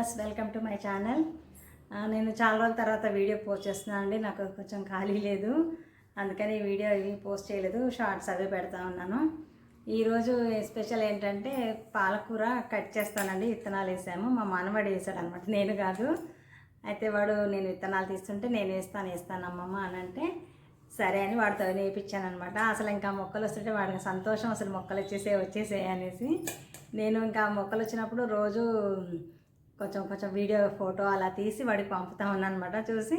Viewers welcome to my channel. నేను చాలా రోజుల తర్వాత వీడియో పోస్ట్ చేస్తున్నాను అండి. నాకు కొంచెం ఖాళీ లేదు. అందుకని వీడియో ఇవి పోస్ట్ చేయలేదు. షార్ట్స్ అవి పెడతా ఉన్నాను. ఈరోజు స్పెషల్ ఏంటంటే పాలకూర కట్ చేస్తానండి. విత్తనాలు వేసాము. మా మనవాడు వేసాడు అనమాట నేను కాదు. అయితే వాడు నేను విత్తనాలు తీస్తుంటే నేను వేస్తాను వేస్తాను అమ్మమ్మ అని అంటే సరే అని వాడితో నేర్పించాను అనమాట అసలు ఇంకా మొక్కలు వస్తుంటే వాడికి సంతోషం. అసలు మొక్కలు వచ్చేసే వచ్చేసే అనేసి నేను ఇంకా మొక్కలు వచ్చినప్పుడు రోజు కొంచెం కొంచెం వీడియో ఫోటో అలా తీసి వాడికి పంపుతా ఉన్నాను అనమాట చూసి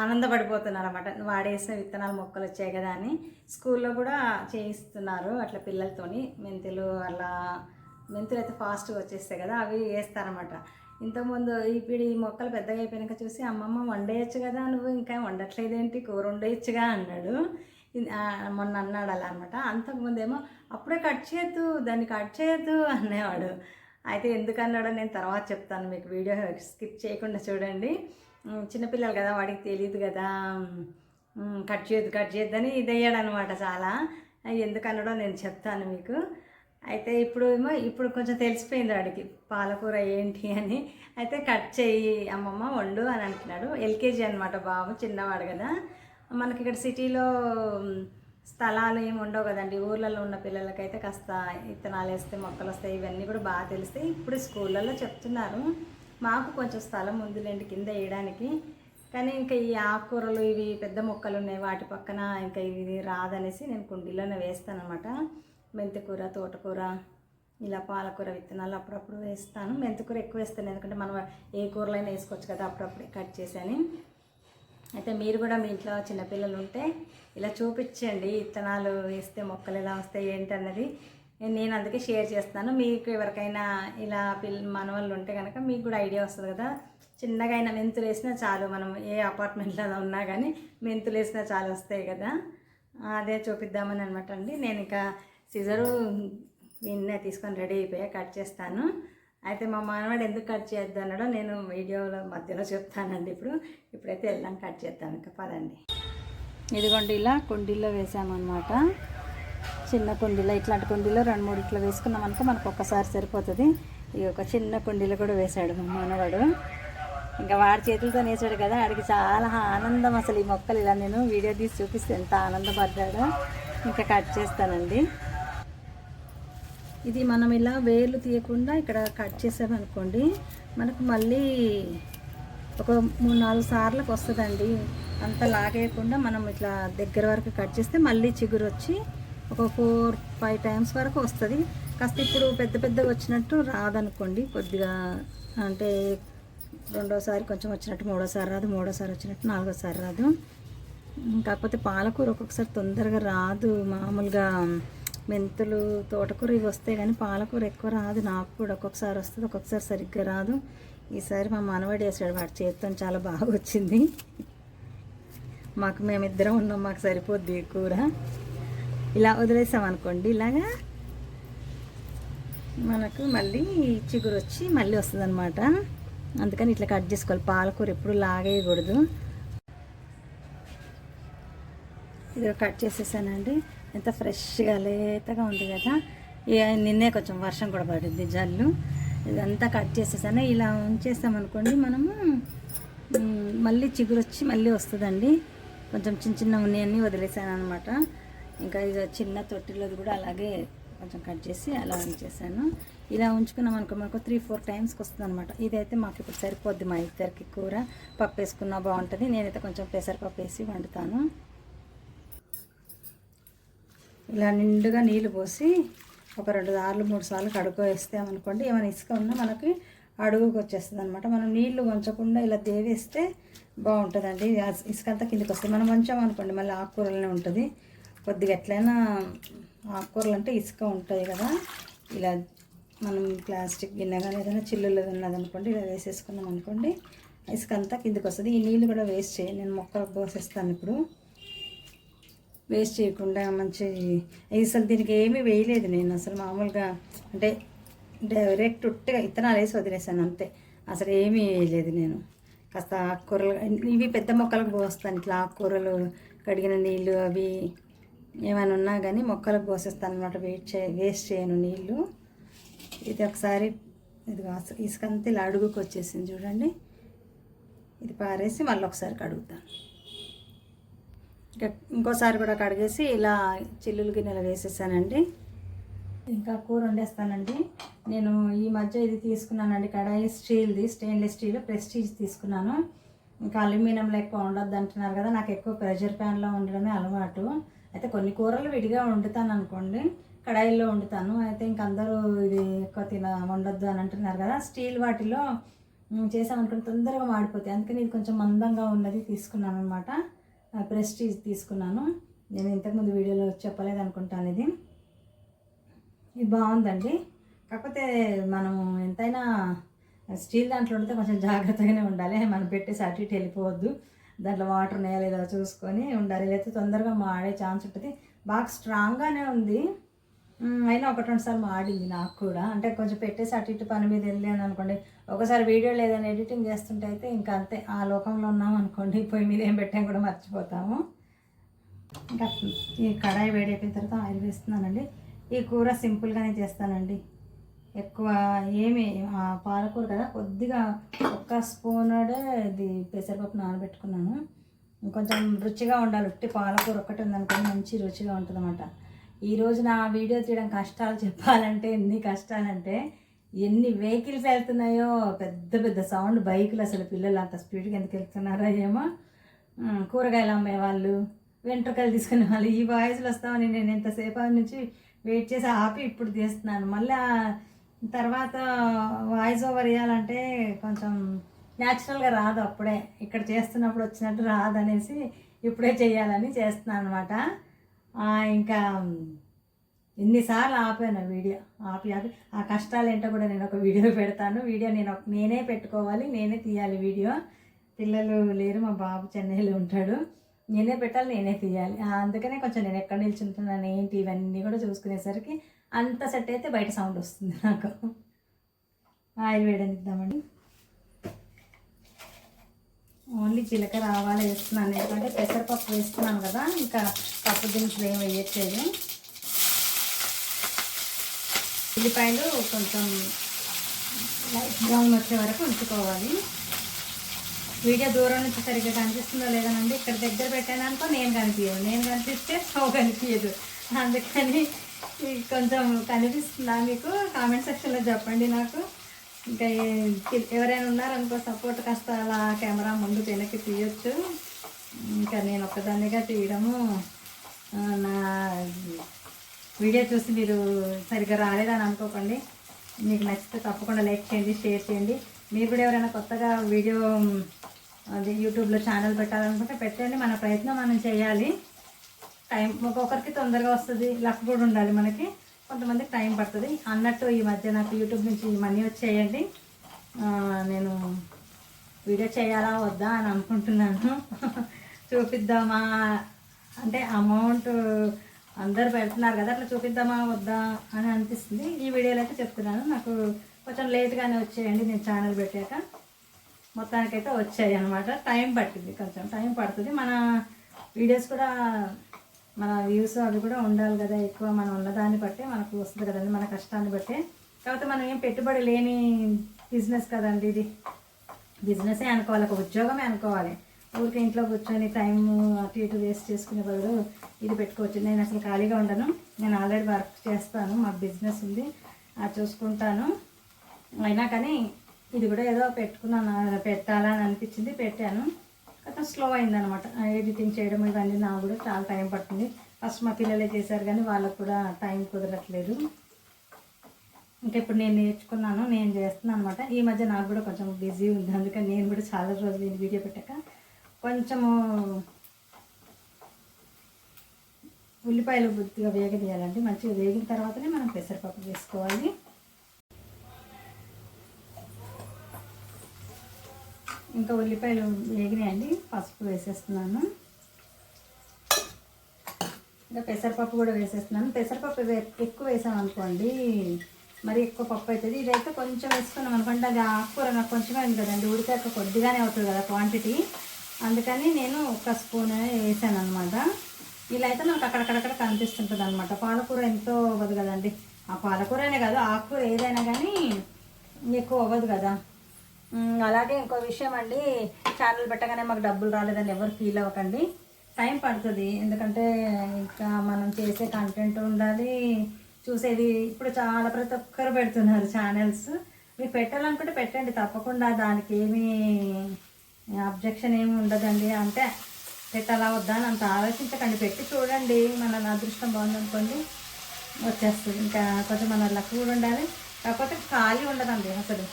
ఆనందపడిపోతున్నారు అనమాట వాడేసిన విత్తనాలు మొక్కలు వచ్చాయి కదా అని స్కూల్లో కూడా చేయిస్తున్నారు అట్లా పిల్లలతోని. మెంతులు అలా మెంతులు అయితే ఫాస్ట్గా వచ్చేస్తాయి కదా అవి వేస్తారనమాట ఇంతకుముందు ఇప్పుడు ఈ మొక్కలు పెద్దగా అయిపోయాక చూసి అమ్మమ్మ వండేయచ్చు కదా నువ్వు ఇంకా వండట్లేదేంటి? కూర వండేయచ్చుగా అన్నాడు. మొన్న అన్నాడు అలా అనమాట అంతకుముందేమో అప్పుడే కట్ చేయొద్దు దాన్ని కట్ చేయొద్దు అనేవాడు. అయితే ఎందుకన్నాడో నేను తర్వాత చెప్తాను. మీకు వీడియో స్కిప్ చేయకుండా చూడండి. చిన్నపిల్లలు కదా వాడికి తెలియదు కదా. కట్ చేయొద్దు కట్ చేయొద్దని ఇది అయ్యాడు అనమాట చాలా ఎందుకన్నాడో నేను చెప్తాను మీకు. అయితే ఇప్పుడు ఏమో ఇప్పుడు కొంచెం తెలిసిపోయింది వాడికి పాలకూర ఏంటి అని. అయితే కట్ చేయి అమ్మమ్మ వండు అని అంటున్నాడు. ఎల్కేజీ అనమాట బాబు చిన్నవాడు కదా. మనకి ఇక్కడ సిటీలో స్థలాలు ఏమి ఉండవు కదండి. ఊర్లలో ఉన్న పిల్లలకైతే కాస్త విత్తనాలు వేస్తే మొక్కలు వస్తాయి ఇవన్నీ కూడా బాగా తెలిస్తే ఇప్పుడు స్కూళ్ళల్లో చెప్తున్నారు. మాకు కొంచెం స్థలం ఉందిలేండి కింద వేయడానికి. కానీ ఇంకా ఈ ఆకుకూరలు ఇవి పెద్ద మొక్కలు ఉన్నాయి వాటి పక్కన ఇంకా ఇది రాదనేసి నేను కుండీలోనే వేస్తాను అనమాట మెంతికూర తోటకూర ఇలా పాలకూర విత్తనాలు అప్పుడప్పుడు వేస్తాను. మెంతికూర ఎక్కువ వేస్తాను ఎందుకంటే మనం ఏ కూరలైనా వేసుకోవచ్చు కదా అప్పుడప్పుడు కట్ చేశాను అయితే మీరు కూడా మీ ఇంట్లో చిన్నపిల్లలు ఉంటే ఇలా చూపించండి విత్తనాలు వేస్తే మొక్కలు ఎలా వస్తాయి ఏంటన్నది నేను అందుకే షేర్ చేస్తాను మీకు ఎవరికైనా ఇలా పిల్ల మనవాళ్ళు ఉంటే కనుక మీకు కూడా ఐడియా వస్తుంది కదా. చిన్నగా అయినా మెంతులు వేసినా చాలు మనం ఏ అపార్ట్మెంట్లో ఉన్నా కానీ మెంతులు వేసినా చాలు వస్తాయి కదా. అదే చూపిద్దామని అనమాట అండి. నేను ఇంకా సిజరు నిన్నే తీసుకొని రెడీ అయిపోయా కట్ చేస్తాను. అయితే మా మనవాడు ఎందుకు కట్ చేయొద్దు అన్నాడో నేను వీడియోలో మధ్యలో చెప్తానండి ఇప్పుడు. ఇప్పుడైతే వెళ్ళాం కట్ చేద్దాం ఇంకా పదండి. ఇదిగోండి ఇలా కుండీలో వేసామన్నమాట. చిన్న కుండీలో ఇట్లాంటి కుండీలో రెండు మూడు ఇట్లా వేసుకున్నాం అనుకో మనకు ఒక్కసారి సరిపోతుంది. ఈ ఒక చిన్న కుండీలో కూడా వేశాడు మా మానవాడు ఇంకా వాడి చేతులతో వేసాడు కదా వాడికి చాలా ఆనందం అసలు ఈ మొక్కలు ఇలా నేను వీడియో తీసి చూపిస్తే ఎంత ఆనందపడ్డాడో. ఇంకా కట్ చేస్తానండి. ఇది మనం ఇలా వేర్లు తీయకుండా ఇక్కడ కట్ చేసామనుకోండి మనకు మళ్ళీ ఒక మూడు నాలుగు సార్లకు వస్తుందండి. అంత లాగేయకుండా మనం ఇట్లా దగ్గర వరకు కట్ చేస్తే మళ్ళీ చిగురు వచ్చి ఒక ఫోర్ ఫైవ్ టైమ్స్ వరకు వస్తుంది. కాస్త ఇప్పుడు పెద్ద పెద్దగా వచ్చినట్టు రాదనుకోండి కొద్దిగా అంటే రెండోసారి కొంచెం వచ్చినట్టు మూడోసారి రాదు మూడోసారి వచ్చినట్టు నాలుగోసారి రాదు. కాకపోతే పాలకూర ఒక్కొక్కసారి తొందరగా రాదు మామూలుగా మెంతులు తోటకూర ఇవి వస్తాయి కానీ పాలకూర ఎక్కువ రాదు. నాకు కూడా ఒక్కొక్కసారి వస్తుంది ఒక్కొక్కసారి సరిగ్గా రాదు. ఈసారి మా మనవాడు వేసాడు వాడి చేతితో చాలా బాగా వచ్చింది. మాకు మేమిద్దరం ఉన్నాం మాకు సరిపోద్ది కూర. ఇలా వదిలేసామనుకోండి ఇలాగా మనకు మళ్ళీ చిగురు వచ్చి మళ్ళీ వస్తుంది అనమాట అందుకని ఇట్లా కట్ చేసుకోవాలి. పాలకూర ఎప్పుడు లాగేయకూడదు. ఇది కట్ చేసేసానండి. ఎంత ఫ్రెష్గా లేతగా ఉంది కదా. ఇక నిన్నే కొంచెం వర్షం కూడా పడింది జల్లు. ఇదంతా కట్ చేసేసాను. ఇలా ఉంచేసామనుకోండి మనము మళ్ళీ చిగురు వచ్చి మళ్ళీ వస్తుందండి. కొంచెం చిన్న చిన్న ఉన్నాయన్నీ వదిలేసాను అనమాట ఇంకా ఇది చిన్న తొట్టిలోది కూడా అలాగే కొంచెం కట్ చేసి అలా ఉంచేసాను. ఇలా ఉంచుకున్నాం అనుకో మనకు త్రీ ఫోర్ టైమ్స్కి వస్తుంది అనమాట ఇదైతే మాకు ఇప్పుడు సరిపోద్ది మా ఇద్దరికి కూర. పప్పు వేసుకున్నా బాగుంటుంది. నేనైతే కొంచెం పెసరపప్పు వేసి వండుతాను. ఇలా నిండుగా నీళ్ళు పోసి ఒక రెండు సార్లు మూడు సార్లు కడుక్కో వేస్తామనుకోండి ఏమైనా ఇసుక ఉన్నా మనకి అడుగుకి వచ్చేస్తుంది అనమాట మనం నీళ్ళు వంచకుండా ఇలా దేవేస్తే బాగుంటుందండి. ఇసుక అంతా కిందకి వస్తుంది. మనం వంచామనుకోండి మళ్ళీ ఆకుకూరలనే ఉంటుంది. కొద్దిగా ఎట్లయినా ఆకుకూరలు అంటే ఇసుక ఉంటుంది కదా ఇలా మనం ప్లాస్టిక్ గిన్నె కానీ ఏదైనా చిల్లులు ఉన్నదనుకోండి ఇలా వేసేసుకున్నాం అనుకోండి ఇసుక అంతా కిందకి వస్తుంది. ఈ నీళ్ళు కూడా వేస్ట్ చేయి నేను మొక్కలు పోసేస్తాను ఇప్పుడు. వేస్ట్ చేయకుండా మంచి అసలు దీనికి ఏమీ వేయలేదు నేను అసలు మామూలుగా. అంటే డైరెక్ట్ ఉట్టిగా ఇత్తనాలు వేసి వదిలేసాను అంతే. అసలు ఏమీ వేయలేదు నేను. కాస్త ఆకుకూరలు ఇవి పెద్ద మొక్కలకు పోస్తాను. ఇట్లా ఆకుకూరలు కడిగిన నీళ్ళు అవి ఏమైనా ఉన్నా కానీ మొక్కలకు పోసేస్తాను అనమాట వేస్ట్ చే వేస్ట్ చేయను నీళ్ళు. ఇది ఒకసారి ఇది ఇసుకంతా ఇలా అడుగుకు వచ్చేసింది చూడండి. ఇది పారేసి మళ్ళీ ఒకసారి కడుగుతాను. ఇంకోసారి కూడా కడిగేసి ఇలా చిల్లులు గిన్నెలు వేసేసానండి. ఇంకా కూర వండేస్తానండి. నేను ఈ మధ్య ఇది తీసుకున్నానండి. కడాయి స్టీల్ది స్టెయిన్లెస్ స్టీల్ ప్రెస్టీజ్ తీసుకున్నాను. ఇంకా అల్యూమినియంలో ఎక్కువ ఉండొద్దు అంటున్నారు కదా నాకు ఎక్కువ ప్రెషర్ ప్యాన్లో ఉండడమే అలవాటు. అయితే కొన్ని కూరలు విడిగా వండుతాను అనుకోండి కడాయిల్లో వండుతాను. అయితే ఇంక అందరూ ఇది ఎక్కువ తిన వండొద్దు అని అంటున్నారు కదా స్టీల్ వాటిలో చేసామనుకుంటే తొందరగా మాడిపోతాయి. అందుకని ఇది కొంచెం మందంగా ఉన్నది తీసుకున్నాను అనమాట ప్రెస్టీజ్ తీసుకున్నాను. నేను ఇంతకుముందు వీడియోలో చెప్పలేదు అనుకుంటాను ఇది ఇది బాగుందండి. కాకపోతే మనం ఎంతైనా స్టీల్ దాంట్లో ఉంటే కొంచెం జాగ్రత్తగానే ఉండాలి. మనం పెట్టేసి అటు ఇటు వెళ్ళిపోవద్దు. దాంట్లో వాటర్ ఉన్నాయా లేదా చూసుకొని ఉండాలి. లేకపోతే తొందరగా మాడే ఛాన్స్ ఉంటుంది. బాగా స్ట్రాంగ్గానే ఉంది. అయినా ఒకటి రెండు సార్లు మాడింది నాకు కూడా. అంటే కొంచెం పెట్టేసి అటు ఇటు పని మీద వెళ్ళాను అనుకోండి. ఒకసారి వీడియో లేదని ఎడిటింగ్ చేస్తుంటే అయితే ఇంకా అంతే. ఆ లోకంలో ఉన్నాం అనుకోండి పొయ్యి మీద ఏం పెట్టాం కూడా మర్చిపోతాము. ఇంకా ఈ కడాయి వేడి అయిపోయిన తర్వాత ఆయిల్ వేస్తున్నానండి. ఈ కూర సింపుల్గానే చేస్తానండి. ఎక్కువ ఏమి ఆ పాలకూర కదా కొద్దిగా ఒక్క స్పూన్ ఇది పెసరపప్పు నానబెట్టుకున్నాను. కొంచెం రుచిగా ఉండాలి. ఉట్టి పాలకూర ఒక్కటి ఉందనుకోండి మంచి రుచిగా ఉంటుంది అనమాట ఈరోజు నా వీడియో తీయడం కష్టాలు చెప్పాలంటే ఎన్ని కష్టాలంటే ఎన్ని వెహికల్స్ వెళ్తున్నాయో పెద్ద పెద్ద సౌండ్ బైకులు అసలు పిల్లలు అంత స్పీడ్గా ఎందుకు వెళ్తున్నారో ఏమో. కూరగాయలు అమ్మే వాళ్ళు వెంట్రుకలు తీసుకునే వాళ్ళు ఈ వాయిస్లు వస్తామని నేను ఎంతసేపు నుంచి వెయిట్ చేసి ఆపి ఇప్పుడు తీస్తున్నాను. మళ్ళీ తర్వాత వాయిస్ ఓవర్ ఇవ్వాలంటే కొంచెం న్యాచురల్గా రాదు అప్పుడే. ఇక్కడ చేస్తున్నప్పుడు వచ్చినట్టు రాదనేసి ఇప్పుడే చేయాలని చేస్తున్నాను అనమాట ఇంకా ఎన్నిసార్లు ఆపాను వీడియో ఆపి ఆపి. ఆ కష్టాలు ఏంటో కూడా నేను ఒక వీడియో పెడతాను. వీడియో నేను ఒక- నేనే పెట్టుకోవాలి నేనే తీయాలి వీడియో. పిల్లలు లేరు మా బాబు చెన్నైలో ఉంటాడు. నేనే పెట్టాలి నేనే తీయాలి. అందుకనే కొంచెం నేను ఎక్కడ నిల్చుంటున్నాను ఏంటి ఇవన్నీ కూడా చూసుకునేసరికి అంత సెట్ అయితే బయట సౌండ్ వస్తుంది నాకు. ఆయిల్ వేడనిద్దామండి. ఓన్లీ జీలకర్ర ఆవాలు వేస్తున్నాను. ఎందుకంటే పెసరపప్పు వేస్తున్నాను కదా ఇంకా పప్పు దినుసులు ఏం వేయట్లేదు. ఉల్లిపాయలు కొంచెం లైట్ బ్రౌన్ వచ్చే వరకు ఉంచుకోవాలి. వీడియో దూరం నుంచి సరిగ్గా కనిపిస్తుందో లేదనండి ఇక్కడ దగ్గర పెట్టాను అనుకో నేను కనిపించదు నేను కనిపిస్తే స్టవ్ కనిపించదు అందుకని కొంచెం కనిపిస్తుందా మీకు? కామెంట్ సెక్షన్లో చెప్పండి నాకు. ఇంకా ఎవరైనా ఉన్నారనుకో సపోర్ట్ కాస్త అలా కెమెరా ముందు వెనక్కి తీయొచ్చు. ఇంకా నేను ఒక్కదాన్నిగా తీయడము నా వీడియో చూసి మీరు సరిగ్గా రాలేదని అనుకోకండి. మీకు నచ్చితే తప్పకుండా లైక్ చేయండి షేర్ చేయండి. మీరు కూడా ఎవరైనా కొత్తగా వీడియో అది యూట్యూబ్లో ఛానల్ పెట్టాలనుకుంటే పెట్టండి. మన ప్రయత్నం మనం చేయాలి. టైం ఒక్కొక్కరికి తొందరగా వస్తుంది లక్ కూడా ఉండాలి మనకి. కొంతమందికి టైం పడుతుంది. అన్నట్టు ఈ మధ్య నాకు యూట్యూబ్ నుంచి మనీ వచ్చేయండి. నేను వీడియో చేయాలా వద్దా అని అనుకుంటున్నాను. చూపిద్దామా? అంటే అమౌంట్ అందరు పెడుతున్నారు కదా అట్లా చూపిద్దామా వద్దా అని అనిపిస్తుంది. ఈ వీడియోలో అయితే చెప్తున్నాను. నాకు కొంచెం లేట్గానే వచ్చేయండి నేను ఛానల్ పెట్టాక. మొత్తానికైతే వచ్చాయి అనమాట టైం పట్టింది కొంచెం టైం పడుతుంది. మన వీడియోస్ కూడా మన వ్యూస్ అవి కూడా ఉండాలి కదా ఎక్కువ. మనం ఉన్నదాన్ని బట్టే మనకు వస్తుంది కదండి మన కష్టాన్ని బట్టే. కాకపోతే మనం ఏం పెట్టుబడి లేని బిజినెస్ కదండి ఇది. బిజినెసే అనుకోవాలి ఒక ఉద్యోగమే అనుకోవాలి. ఊరికే ఇంట్లో కూర్చొని టైం అటు ఇటు వేస్ట్ చేసుకునే బదులు ఇది పెట్టుకోవచ్చు. నేను అసలు ఖాళీగా ఉండను. నేను ఆల్రెడీ వర్క్ చేస్తాను. మాకు బిజినెస్ ఉంది. అది చూసుకుంటాను. అయినా కానీ ఇది కూడా ఏదో పెట్టుకున్నాను. పెట్టాలని అనిపించింది పెట్టాను. కొంచెం స్లో అయిందనమాట ఎడిటింగ్ చేయడం ఇవన్నీ నాకు కూడా చాలా టైం పడుతుంది. ఫస్ట్ మా పిల్లలే చేశారు కానీ వాళ్ళకు కూడా టైం కుదరట్లేదు. ఇంకా ఇప్పుడు నేను నేర్చుకున్నాను నేను చేస్తున్నాను అనమాట ఈ మధ్య నాకు కూడా కొంచెం బిజీ ఉంది. అందుకని నేను కూడా చాలా రోజులు వీడియో పెట్టాక కొంచెము ఉల్లిపాయలు బుద్ధిగా వేగదీయాలండి. మంచిగా వేగిన తర్వాతనే మనం పెసరపప్పు వేసుకోవాలి. ఇంకా ఉల్లిపాయలు వేగినాయండి. పసుపు వేసేస్తున్నాను. ఇంకా పెసరపప్పు కూడా వేసేస్తున్నాను. పెసరపప్పు వే- ఎక్కువ వేసామనుకోండి మరి ఎక్కువ పప్పు అవుతుంది ఇదైతే కొంచెం వేసుకున్నాం అనుకోండి. అది ఆకుకూర నాకు కొంచెమే ఉంది కదండి. ఉడికాక కొద్దిగానే అవుతుంది కదా క్వాంటిటీ. అందుకని నేను ఒక స్పూన్ వేసాను అనమాట ఇలా అయితే మనకు అక్కడక్కడక్కడ కనిపిస్తుంటుంది అనమాట పాలకూర ఎంతో అవ్వదు కదండి. ఆ పాలకూరనే కాదు ఆకుకూర ఏదైనా కానీ ఎక్కువ అవ్వదు కదా. అలాగే ఇంకో విషయం అండి ఛానల్ పెట్టగానే మాకు డబ్బులు రాలేదని ఎవరు ఫీల్ అవ్వకండి. టైం పడుతుంది ఎందుకంటే ఇంకా మనం చేసే కంటెంట్ ఉండాలి. చూసేది ఇప్పుడు చాలా ప్రతి ఒక్కరు పెడుతున్నారు ఛానల్స్ మీరు పెట్టాలనుకుంటే పెట్టండి తప్పకుండా దానికి ఏమీ అబ్జెక్షన్ ఏమి ఉండదండి. అంటే పెట్టాలా వద్దా అని అంత ఆలోచించకండి. పెట్టి చూడండి. మన అదృష్టం బాగుందనుకోండి వచ్చేస్తుంది. ఇంకా కొంచెం మన లక్ కూడా ఉండాలి. కాకపోతే ఖాళీ ఉండదండి అసలు.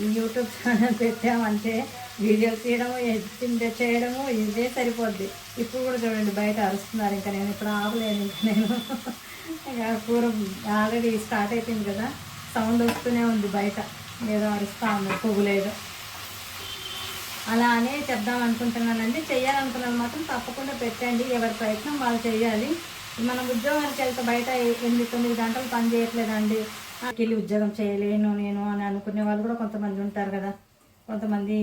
ఈ యూట్యూబ్ ఛానల్ పెట్టామంటే వీడియోలు తీయడము ఎడిటింగ్ చేయడము ఇదే సరిపోద్ది. ఇప్పుడు కూడా చూడండి బయట అరుస్తున్నారు. ఇంకా నేను ఇప్పుడు ఆపలేను ఇంకా నేను ఇంకా కూర ఆల్రెడీ స్టార్ట్ అయిపోయింది కదా. సౌండ్ వస్తూనే ఉంది బయట. ఏదో అరుస్తూ ఉంది పువ్వులేదో అలా అనే చెప్దాం అనుకుంటున్నానండి. చేయాలనుకున్నది మాత్రం తప్పకుండా పెట్టండి. ఎవరి ప్రయత్నం వాళ్ళు చేయాలి మనం ఉద్యోగానికి వెళ్తే బయట ఎనిమిది తొమ్మిది గంటలు పని చేయట్లేదండి. వెళ్ళి ఉద్యోగం చేయలేను నేను అని అనుకునే వాళ్ళు కూడా కొంతమంది ఉంటారు కదా. కొంతమంది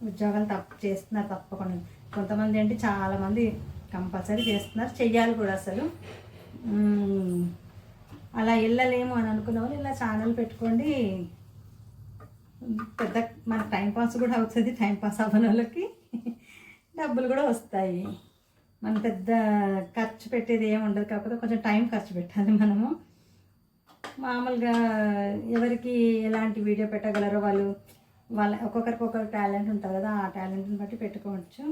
ఉద్యోగాలు తప్పు చేస్తున్నారు తప్పకుండా. కొంతమంది అంటే చాలామంది కంపల్సరీ చేస్తున్నారు. చెయ్యాలి కూడా అసలు. అలా వెళ్ళలేము అని అనుకున్న వాళ్ళు ఇలా ఛానల్ పెట్టుకోండి. పెద్ద మన టైం పాస్ కూడా అవుతుంది టైం పాస్ అవ్వని వాళ్ళకి డబ్బులు కూడా వస్తాయి. మన పెద్ద ఖర్చు పెట్టేది ఏమి ఉండదు కాకపోతే కొంచెం టైం ఖర్చు పెట్టాలి మనము. మామూలుగా ఎవరికి ఎలాంటి వీడియో పెట్టగలరో వాళ్ళు వాళ్ళ ఒక్కొక్కరికి ఒక్కొక్క టాలెంట్ ఉంటుంది కదా ఆ టాలెంట్ని బట్టి పెట్టుకోవచ్చు.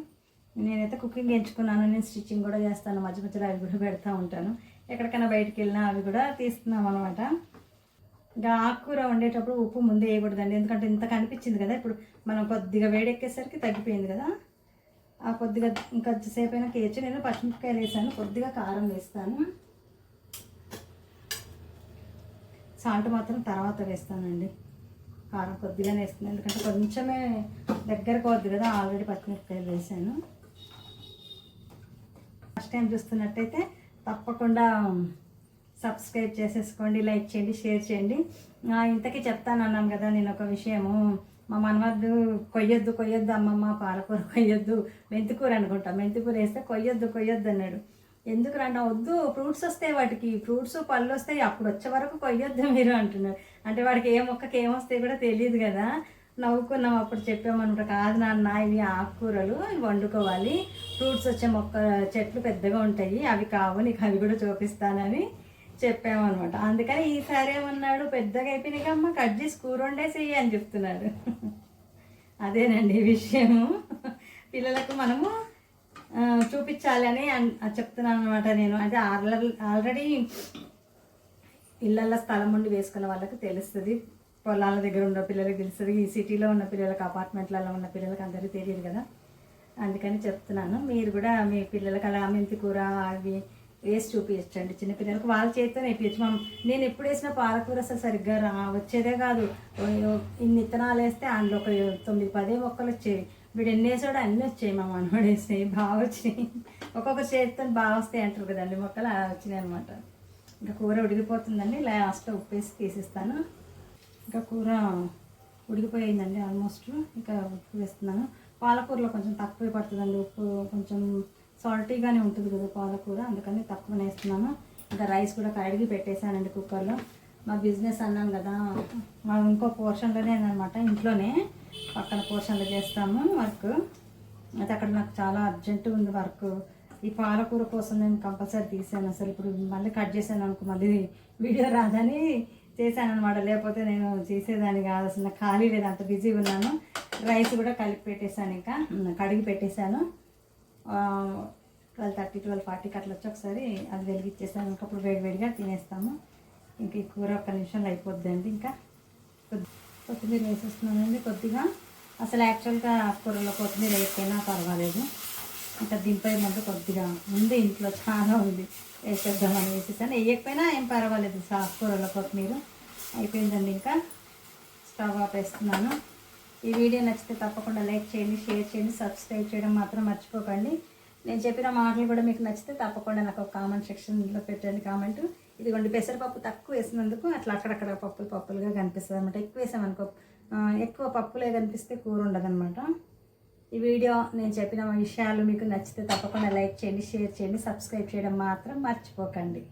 నేనైతే కుకింగ్ ఎంచుకున్నాను నేను స్టిచ్చింగ్ కూడా చేస్తాను మధ్య మధ్యలో అవి కూడా పెడతా ఉంటాను. ఎక్కడికైనా బయటికి వెళ్ళినా అవి కూడా తీస్తున్నాం అనమాట ఇంకా ఆకుకూర వండేటప్పుడు ఉప్పు ముందే వేయకూడదండి. ఎందుకంటే ఇంత కనిపించింది కదా ఇప్పుడు మనం కొద్దిగా వేడెక్కేసరికి తగ్గిపోయింది కదా. ఆ కొద్దిగా ఇంకా సేపు అయినా కేచి నేను పచ్చిమిరపకాయలు వేసాను కొద్దిగా కారం వేస్తాను. సాల్ట్ మాత్రం తర్వాత వేస్తానండి. కారం కొద్దిగానే వేస్తుంది ఎందుకంటే కొంచెమే దగ్గరకు వద్దు కదా ఆల్రెడీ పచ్చిమిరపకాయలు వేసాను. ఫస్ట్ టైం చూస్తున్నట్టయితే తప్పకుండా సబ్స్క్రైబ్ చేసేసుకోండి లైక్ చేయండి షేర్ చేయండి. ఇంతకీ చెప్తాను అన్నాను కదా నేను ఒక విషయము. మా మనవద్దు కొయ్యొద్దు కొయ్యొద్దు అమ్మమ్మ పాలకూర కొయ్యొద్దు మెంతికూర అనుకుంటా. మెంతికూర వేస్తే కొయ్యొద్దు కొయ్యొద్దు అన్నాడు. ఎందుకు రండి వద్దు ఫ్రూట్స్ వస్తాయి వాటికి. ఫ్రూట్స్ పళ్ళు వస్తాయి అప్పుడు వచ్చే వరకు కొయ్యొద్దు మీరు అంటున్నారు. అంటే వాడికి ఏ మొక్కకి ఏమొస్తాయి కూడా తెలియదు కదా. నవ్వుకున్నాం అప్పుడు చెప్పామనమాట కాదు నాన్న ఇవి ఆకుకూరలు ఇవి వండుకోవాలి. ఫ్రూట్స్ వచ్చే మొక్క చెట్లు పెద్దగా ఉంటాయి. అవి కావు నీకు అవి కూడా చూపిస్తానని. చెప్పామన్నమాట. అందుకని ఈసారి ఏమన్నాడు? పెద్దగా అయిపోయినాయి అమ్మ కట్ చేసి కూర వండేసి అని చెప్తున్నాడు అదేనండి విషయము. పిల్లలకు మనము చూపించాలని చూపించాలి అని చెప్తున్నాను అనమాట నేను. అంటే ఆల్రెడీ ఇళ్ళల్లో స్థలం ఉండి వేసుకున్న వాళ్ళకి తెలుస్తుంది. పొలాల దగ్గర ఉన్న పిల్లలకి తెలుస్తుంది. ఈ సిటీలో ఉన్న పిల్లలకి అపార్ట్మెంట్లలో ఉన్న పిల్లలకి అందరికీ తెలియదు కదా. అందుకని చెప్తున్నాను. మీరు కూడా మీ పిల్లలకి అలా మెంతి కూర అవి వేసి చూపించండి. చిన్నపిల్లలకు వాళ్ళ చేతితో నేర్పించు మా నేను ఎప్పుడు వేసిన పాలకూర అసలు సరిగ్గా రా వచ్చేదే కాదు. ఇన్ని విత్తనాలు వేస్తే అందులో ఒక తొమ్మిది పదే మొక్కలు వచ్చేవి. వీడు ఎన్ని వేసాడు అన్నీ వచ్చాయి మా మనవాడు వేసినాయి బాగా వచ్చినాయి. ఒక్కొక్క చేతితో బాగా వస్తాయి అంటారు కదండి మొక్కలు అలా వచ్చినాయి అనమాట ఇంకా కూర ఉడికిపోతుందండి. లాస్ట్లో ఉప్పు వేసి తీసిస్తాను. ఇంకా కూర ఉడికిపోయిందండి ఆల్మోస్ట్. ఇంకా ఉప్పు వేస్తున్నాను. పాలకూరలో కొంచెం తక్కువే పడుతుందండి. ఉప్పు కొంచెం సాల్టీగానే ఉంటుంది కదా పాలకూర అందుకని తక్కువనే వేస్తున్నాను. ఇంకా రైస్ కూడా కడిగి పెట్టేశానండి కుక్కర్లో. మా బిజినెస్ అన్నాను కదా మా ఇంకో పోర్షన్లోనే అనమాట ఇంట్లోనే పక్కన పోర్షన్లో చేస్తాము వర్క్. అయితే అక్కడ నాకు చాలా అర్జెంటు ఉంది వర్క్. ఈ పాలకూర కోసం నేను కంపల్సరీ తీసాను అసలు. ఇప్పుడు మళ్ళీ కట్ చేశాను అనుకో మళ్ళీ వీడియో రాదని చేశాను అనమాట లేకపోతే నేను చేసేదాన్ని కాదు అసలు ఖాళీ లేదు అంత బిజీ ఉన్నాను. రైస్ కూడా కలిపి పెట్టేశాను ఇంకా కడిగి పెట్టేశాను. ట్వెల్వ్ థర్టీ ట్వెల్వ్ ఫార్టీకి అట్లా వచ్చి ఒకసారి అది వెలిగిచ్చేసాను. ఇంకప్పుడు వేడివేడిగా తినేస్తాము. ఇంక ఈ కూర ఒక్క నిమిషంలో అయిపోద్దండి ఇంకా. కొద్ది- కొత్తిమీర వేసేస్తున్నానండి కొద్దిగా. అసలు యాక్చువల్గా కూరలో కొత్తిమీర వేయకపోయినా పర్వాలేదు. ఇంకా దింపే ముందు కొద్దిగా ఉంది. ఇంట్లో చాలా ఉంది. వేసేద్దామని వేసేసాను. వేయకపోయినా ఏం పర్వాలేదు. కూరలో కొత్తిమీర అయిపోయిందండి ఇంకా. స్టవ్ ఆపేస్తున్నాను. ఈ వీడియో నచ్చితే తప్పకుండా లైక్ చేయండి షేర్ చేయండి సబ్స్క్రైబ్ చేయడం మాత్రం మర్చిపోకండి. నేను చెప్పిన మాటలు కూడా మీకు నచ్చితే తప్పకుండా నాకు ఒక కామెంట్ సెక్షన్లో పెట్టండి కామెంట్. ఇదిగోండి పెసరపప్పు తక్కువ వేసినందుకు అట్లా అక్కడక్కడ పప్పులు పప్పులుగా కనిపిస్తుంది అనమాట ఎక్కువ వేసామనుకో ఎక్కువ పప్పులే కనిపిస్తే కూర ఉండదనమాట ఈ వీడియో నేను చెప్పిన విషయాలు మీకు నచ్చితే తప్పకుండా లైక్ చేయండి షేర్ చేయండి సబ్స్క్రైబ్ చేయడం మాత్రం మర్చిపోకండి.